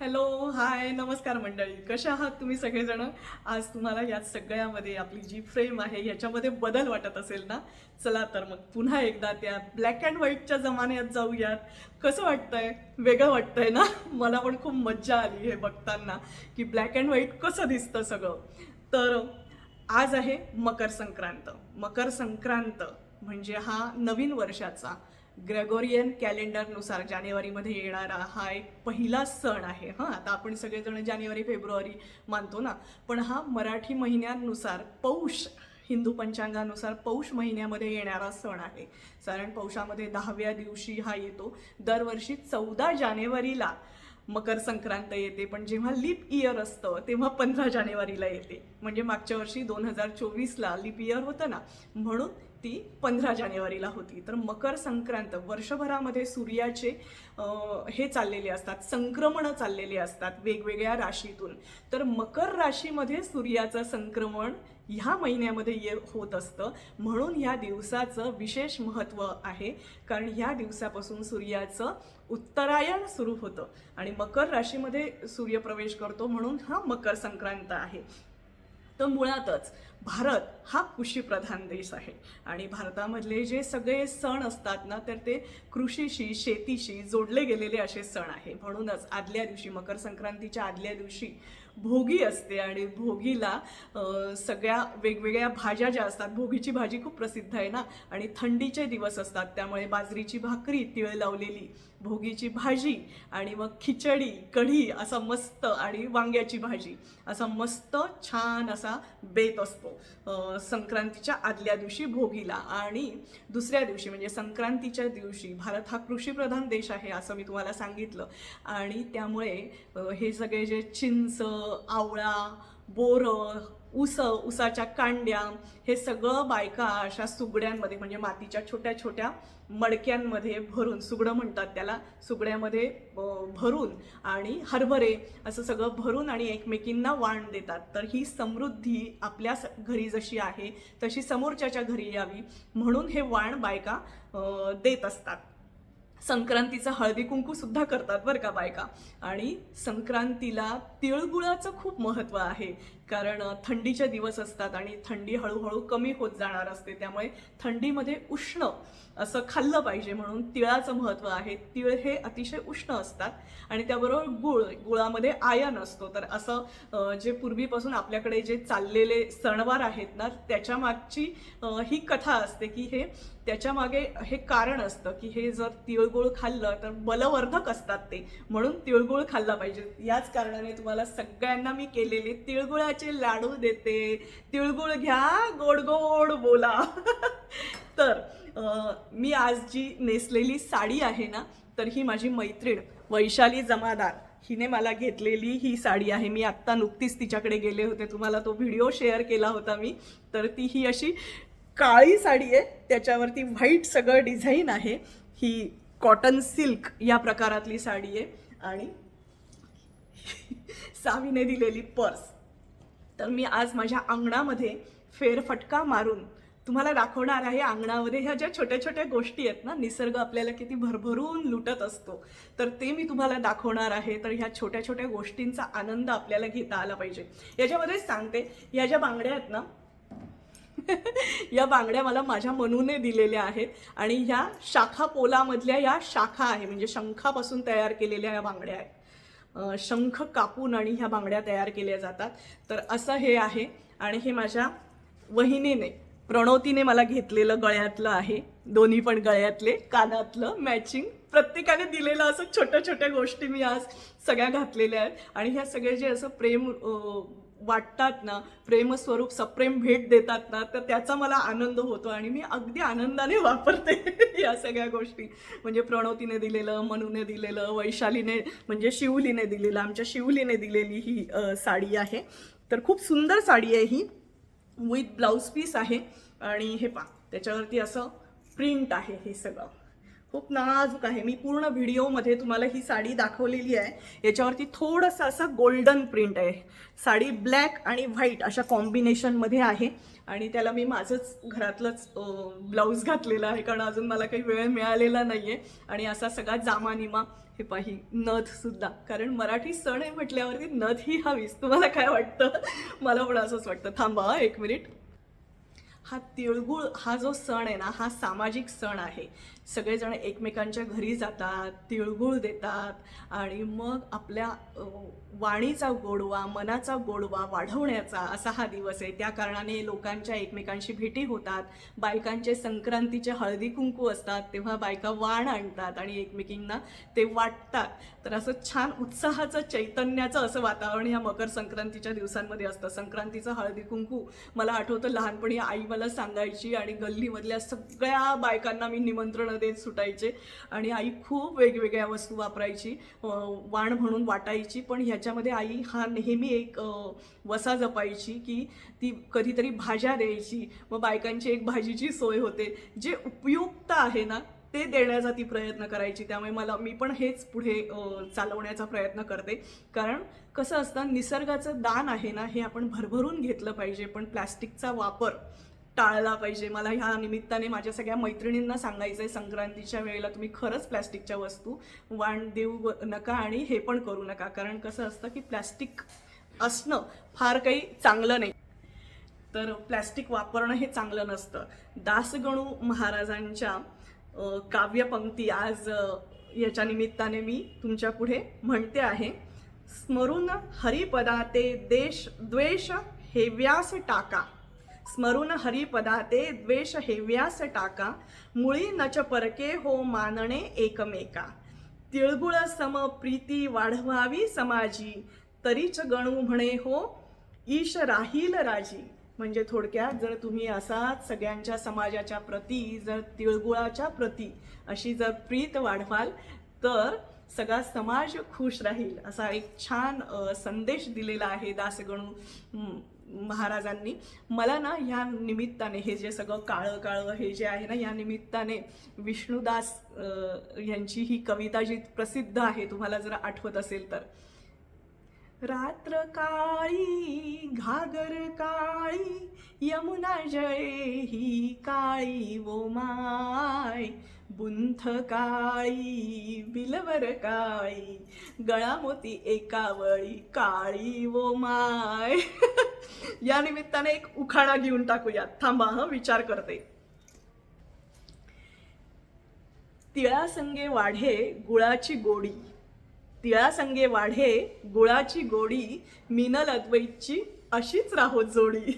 Hello hi नमस्कार मंडळी. कशा आहात तुम्ही सगळेजण? आज तुम्हाला या सगळ्यामध्ये आपली जी फ्रेम आहे याच्यामध्ये बदल वाटत असेल ना? चला तर मग पुन्हा एकदा त्या ब्लॅक अँड व्हाईटच्या जमान्यात जाऊयात. कसं वाटतंय? वेगळं वाटतंय ना? मला पण खूप मज्जा आली हे बघताना की ब्लॅक अँड व्हाईट कसं दिसतं सगळं. तर आज आहे मकर संक्रांत. मकर संक्रांत म्हणजे हा नवीन वर्षाचा. ग्रेगोरियन कॅलेंडरनुसार जानेवारीमध्ये येणारा हा एक पहिला सण आहे. हां आता आपण सगळेजण जानेवारी फेब्रुवारी मानतो ना. पण हा मराठी महिन्यांनुसार पौष हिंदू पंचांगानुसार पौष महिन्यामध्ये येणारा सण आहे. कारण पौषामध्ये दहाव्या दिवशी हा येतो. दरवर्षी चौदा जानेवारीला मकर संक्रांत येते. पण जेव्हा लीप इयर असतं तेव्हा पंधरा जानेवारीला येते. म्हणजे मागच्या वर्षी दोन हजार चोवीसला लीप इयर होतं ना. म्हणून ती पंधरा जानेवारीला होती. तर मकर संक्रांत वर्षभरामध्ये सूर्याचे हे चाललेले असतात संक्रमणं चाललेले असतात वेगवेगळ्या राशीतून. तर मकर राशीमध्ये सूर्याचं संक्रमण ह्या महिन्यामध्ये ये होत असतं. म्हणून ह्या दिवसाचं विशेष महत्त्व आहे. कारण ह्या दिवसापासून सूर्याचं उत्तरायण सुरू होतं. आणि मकर राशीमध्ये सूर्यप्रवेश करतो म्हणून हा मकर संक्रांत आहे. तर मुळातच भारत हा कृषीप्रधान देश आहे. आणि भारतामधले जे सगळे सण असतात ना तर ते कृषीशी शेतीशी जोडले गेलेले असे सण आहे. म्हणूनच आदल्या दिवशी मकर संक्रांतीच्या आदल्या दिवशी भोगी असते आणि भोगीला सगळ्या वेगवेगळ्या भाज्या ज्या असतात भोगीची भाजी खूप प्रसिद्ध आहे ना. आणि थंडीचे दिवस असतात त्यामुळे बाजरीची भाकरी तिळ लावलेली भोगीची भाजी आणि मग खिचडी कढी असा मस्त आणि वांग्याची भाजी असा मस्त छान असा बेत असतो. संक्रांतीच्या आदल्या दिवशी भोगीला आणि दुसऱ्या दिवशी म्हणजे संक्रांतीच्या दिवशी भारत हा कृषीप्रधान देश आहे असं मी तुम्हाला सांगितलं. आणि त्यामुळे हे सगळे जे चिंच आवळा बोरं उस उसाच्या कांड्या हे सगळं बायका अशा सुगड्यांमध्ये म्हणजे मातीच्या छोट्या छोट्या मडक्यांमध्ये भरून सुगडं म्हणतात त्याला सुगड्यामध्ये भरून आणि हरभरे असं सगळं भरून आणि एकमेकींना वाण देतात. तर ही समृद्धी आपल्या स- घरी जशी आहे तशी समोरच्याच्या घरी यावी. म्हणून हे वाण बायका देत असतात. संक्रांतीचा हळदी कुंकू सुद्धा करतात बरं का बायका. आणि संक्रांतीला तिळगुळाचं खूप महत्त्व आहे. कारण थंडीचे दिवस असतात आणि थंडी हळूहळू कमी होत जाणार असते. त्यामुळे थंडीमध्ये उष्ण असं खाल्लं पाहिजे म्हणून तिळाचं महत्त्व आहे. तिळ हे अतिशय उष्ण असतात आणि त्याबरोबर गुळ गुळामध्ये आयन असतो. तर असं जे पूर्वीपासून आपल्याकडे जे चाललेले सणवार आहेत ना त्याच्या मागची ही कथा असते की हे त्याच्यामागे हे कारण असतं की हे जर तिळ तिळगुळ खाल्लं तर बलवर्धक असतात ते. म्हणून तिळगुळ खाल्ला पाहिजे. याच कारणाने तुम्हाला सगळ्यांना मी केलेले तिळगुळाचे लाडू देते. तिळगुळ घ्या गोड गोड बोला. तर मी आज जी नेसलेली साडी आहे ना तर ही माझी मैत्रीण वैशाली जमादार हिने मला घेतलेली ही साडी आहे. मी आत्ता नुकतीच तिच्याकडे गेले होते. तुम्हाला तो व्हिडिओ शेअर केला होता मी. तर ती ही अशी काळी साडी आहे. त्याच्यावरती व्हाईट सगळं डिझाईन आहे. ही कॉटन सिल्क या प्रकारातली साडी आहे. आणि सावीने दिलेली पर्स. तर मी आज माझ्या अंगणामध्ये फेरफटका मारून तुम्हाला दाखवणार आहे अंगणामध्ये ह्या ज्या छोट्या छोट्या गोष्टी आहेत ना निसर्ग आपल्याला किती भरभरून लुटत असतो. तर ते मी तुम्हाला दाखवणार आहे. तर ह्या छोट्या छोट्या गोष्टींचा आनंद आपल्याला घेता आला पाहिजे. याच्यामध्येच सांगते ह्या ज्या बांगड्या आहेत ना या बांगड्या मला माझ्या मनूने दिलेल्या आहेत. आणि ह्या शाखा पोलामधल्या या शाखा आहे म्हणजे शंखापासून तयार केलेल्या या बांगड्या आहेत. शंख कापून आणि ह्या बांगड्या तयार केल्या जातात. तर असं हे आहे. आणि हे माझ्या वहिनीने प्रणवतीने मला घेतलेलं गळ्यातलं आहे. दोन्ही पण गळ्यातले कानातलं मॅचिंग प्रत्येकाने दिलेलं असं छोट्या छोट्या गोष्टी मी आज सगळ्या घातलेल्या आहेत. आणि ह्या सगळे जे असं प्रेम अं, वाटतात ना प्रेमस्वरूप सप्रेम भेट देतात ना तर त्याचा मला आनंद होतो आणि मी अगदी आनंदाने वापरते या सगळ्या गोष्टी. म्हणजे प्रणवतीने दिलेलं मनूने दिलेलं वैशालीने म्हणजे शिवलीने दिलेलं आमच्या शिवलीने दिलेली ही साडी आहे. तर खूप सुंदर साडी आहे ही. विथ ब्लाऊज पीस आहे. आणि हे पा त्याच्यावरती असं प्रिंट आहे हे सगळं. खूप नाजूक आहे. मी पूर्ण व्हिडिओमध्ये तुम्हाला ही साडी दाखवलेली आहे. याच्यावरती थोडंसं असं गोल्डन प्रिंट आहे. साडी ब्लॅक आणि व्हाईट अशा कॉम्बिनेशनमध्ये आहे. आणि त्याला मी माझंच घरातलंच ब्लाऊज घातलेला आहे. कारण अजून मला काही वेळ मिळालेला नाही आहे आणि असा सगळा जामानिमा हे पाही नथ सुद्धा. कारण मराठी सण आहे म्हटल्यावरती नथ ही हवीच. तुम्हाला काय वाटतं? मला पण असंच वाटतं. थांबा एक मिनिट. हा तिळगुळ हा जो सण आहे ना हा सामाजिक सण आहे. सगळेजण एकमेकांच्या घरी जातात तिळगुळ देतात आणि मग आपल्या वाणीचा गोडवा मनाचा गोडवा वाढवण्याचा असा हा दिवस आहे. त्या कारणाने लोकांच्या एकमेकांशी भेटी होतात बायकांचे संक्रांतीचे हळदी कुंकू असतात तेव्हा बायका वाण आणतात आणि एकमेकींना ते वाटतात. तर असं छान उत्साहाचं चैतन्याचं असं वातावरण ह्या मकर संक्रांतीच्या दिवसांमध्ये असतं. संक्रांतीचं हळदी कुंकू मला आठवतं लहानपणी आई मला सांगायची आणि गल्लीमधल्या सगळ्या बायकांना मी निमंत्रण देत सुटायचे. आणि आई खूप वेगवेगळ्या वस्तू वापरायची वाण म्हणून वाटायची. पण ह्याच्यामध्ये आई हा नेहमी एक वसा जपायची की ती कधीतरी भाज्या द्यायची. मग बायकांची एक भाजीची सोय होते. जे उपयुक्त आहे ना ते देण्याचा ती प्रयत्न करायची. त्यामुळे मला मी पण हेच पुढे चालवण्याचा प्रयत्न करते. कारण कसं असतं निसर्गाचं दान आहे ना हे आपण भरभरून घेतलं पाहिजे. पण प्लॅस्टिकचा वापर टाळला पाहिजे. मला ह्या निमित्ताने माझ्या सगळ्या मैत्रिणींना सांगायचं आहे संक्रांतीच्या वेळेला तुम्ही खरंच प्लॅस्टिकच्या वस्तू वाण देऊ नका आणि हे पण करू नका. कारण कसं असतं की प्लॅस्टिक असणं फार काही चांगलं नाही. तर प्लॅस्टिक वापरणं हे चांगलं नसतं. दासगणू महाराजांच्या काव्यपंक्ती आज याच्या निमित्ताने मी तुमच्यापुढे म्हणते आहे. स्मरून हरिपदा ते देश द्वेष हेव्यास टाका. स्मरून हरिपदाते द्वेष हेव्यास टाका मुळी नच परके हो मानणे एकमेका. तिळगुळ सम प्रीती वाढवावी समाजी तरीच गणू म्हणे हो ईश राहील राजी. म्हणजे थोडक्यात जर तुम्ही असाच सगळ्यांच्या समाजाच्या प्रती जर तिळगुळाच्या प्रती अशी जर प्रीत वाढवाल तर सगळा समाज खुश राहील. असा एक छान संदेश दिलेला आहे दासगणू. महाराजांनी. मला ना ह्या निमित्ताने हे जे सगळं काळं काळं हे जे आहे ना या निमित्ताने विष्णुदास यांची ही कविता जी प्रसिद्ध आहे तुम्हाला जर आठवत असेल तर. रात्र काळी घागर काळी यमुना जळे ही काळी वो माय. बुंथ काळी बिलवर काळी गळामोती एकावळी काळी वो माय. या निमित्ताने एक उखाणा घेऊन टाकूयात. थांबा हा विचार करते. तिळासंगे वाढे गुळाची गोडी. तिळासंगे वाढे गुळाची गोडी मिनल अद्वैतची अशीच राहो जोडी.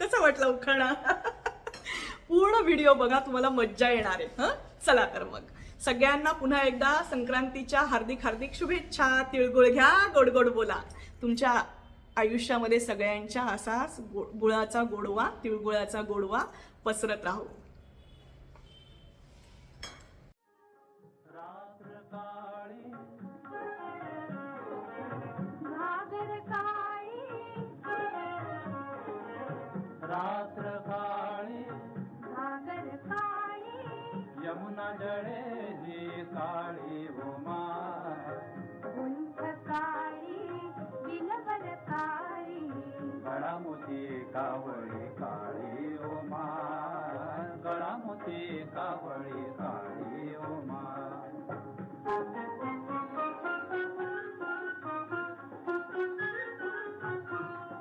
कसं वाटलं उखाणा? पूर्ण व्हिडिओ बघा तुम्हाला मज्जा येणार आहे हं? चला तर मग. सगळ्यांना पुन्हा एकदा संक्रांतीच्या हार्दिक हार्दिक शुभेच्छा. तिळगुळ घ्या गोड गोड बोला. तुमच्या आयुष्यामध्ये सगळ्यांच्या असाच गो गुळाचा गोडवा तिळगुळाचा गोडवा पसरत राहो. रात्र काळी यमुना जळे. गळामोती कावळी काळी उमा.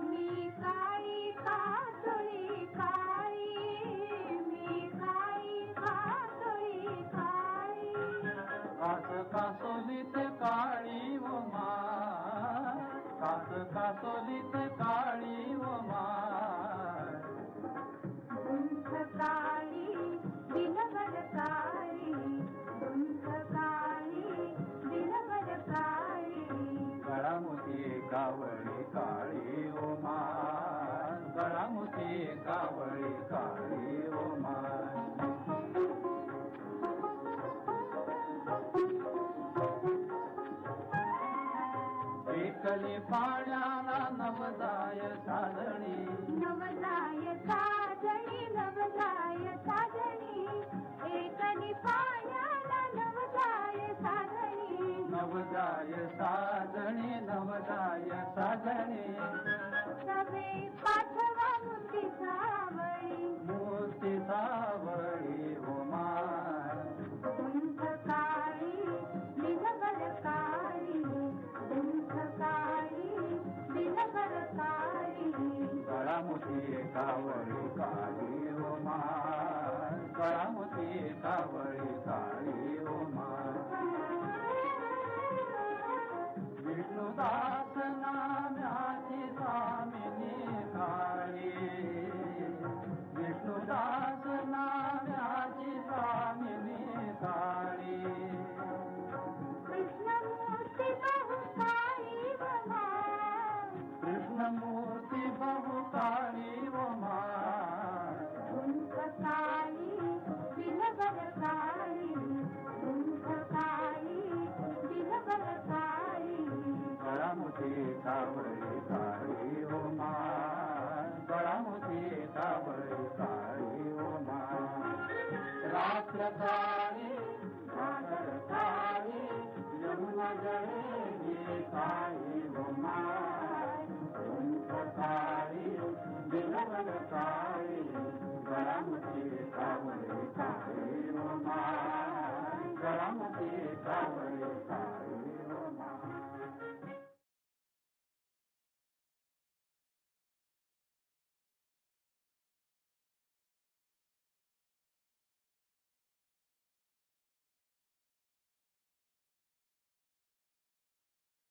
मी काळी कातळी काळी मी काळी कातळी काळी. कास कासोलीत काळी उमा. कास कासोलीत काळी उमा. एकली पाण्याला नवदाय साधणी नवलाय साजणी नवलाय साजणी. एकली पाण्याला नवलाय साजणी. नवदाय साधणी नवदाय साधणी सवे पाठवा गळामुती कावळी काळी हो माय कावळी काळी हो माय विष्णुदास नाम्याची स्वामिनी تاريو مان گرمي توهان تاريو مان. چاري گرڻ جمي گيتايو منچاري گرم جي توهان تاريو مرم چيٽاري